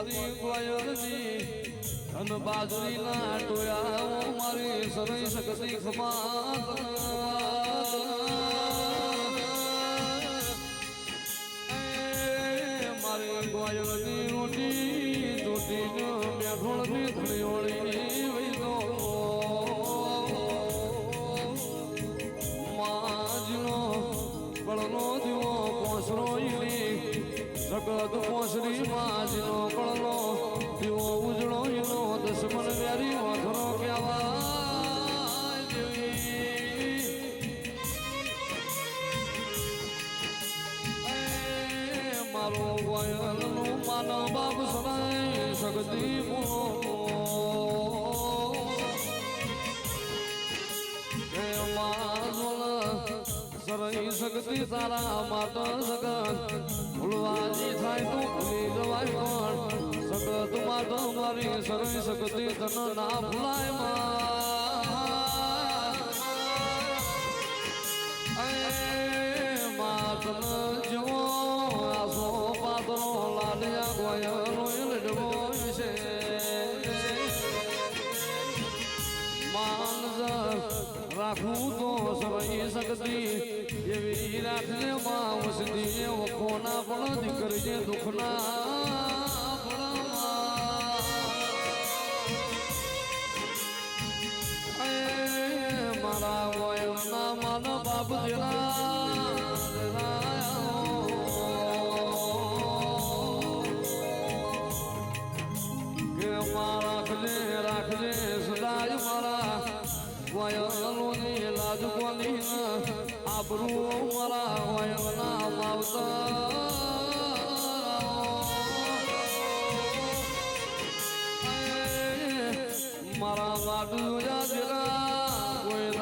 મારી ગોયલની ધન બાજરીના ટોયા મારી સરી શકતી ખમાત મારી ગોયલની ઊંડી ચોટીનો મેઘોળની ધણીઓળી વૈદો માજનો કળનો દીવો પોસરો જગત પોસરી માજનો ઈનો દસમન વ્યારી વાઘરો કહેવા જેવી એ મારો ગોયલનું માનવ બાપ સદાય શક્તિ સરઈ શક્તિ સારા માતા સગત ભૂલવાની થાય તું ભૂલી જવાય પણ સગત માતા મારી સરઈ શક્તિ તને ના ભૂલાય માતન જવો આસો પાતરો લાલિયા ગોયલો ઇલડવો છે માનજ રાખું તો સમય શકતી. એવી રાખને માં વસતી કોના પણ દીકરીએ દુઃખના એ મારા વયના મન બાપમાં રાખજે રાખજે સદાય મારા. વયલોની લાજ કોની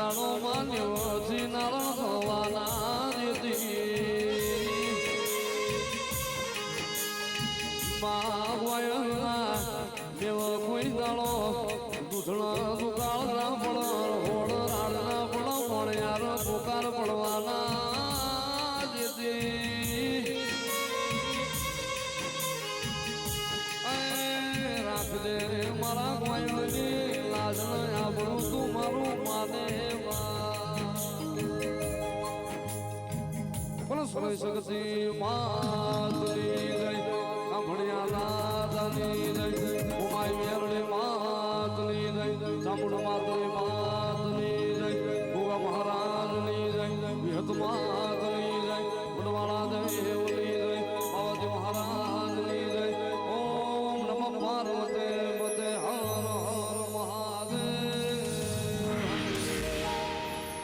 કોઈ દાણો માન્યો ચીનારો થવાના દેતી માવયના દેવ કોઈ દાણો દૂધણા દુકાળ ના પડ હોડ રાડ ના પડ મળ્યાર પુકાર પડવાના દેતી રાખજે મારા ગોયલની લાજણ આપણું તું મારું માને પણ સરી શકતી માતની જય. સાંભળ્યા નાદાની જય. ઉમાઈ મેરણી માતની જય. ચામુંડ માતની માતની માતની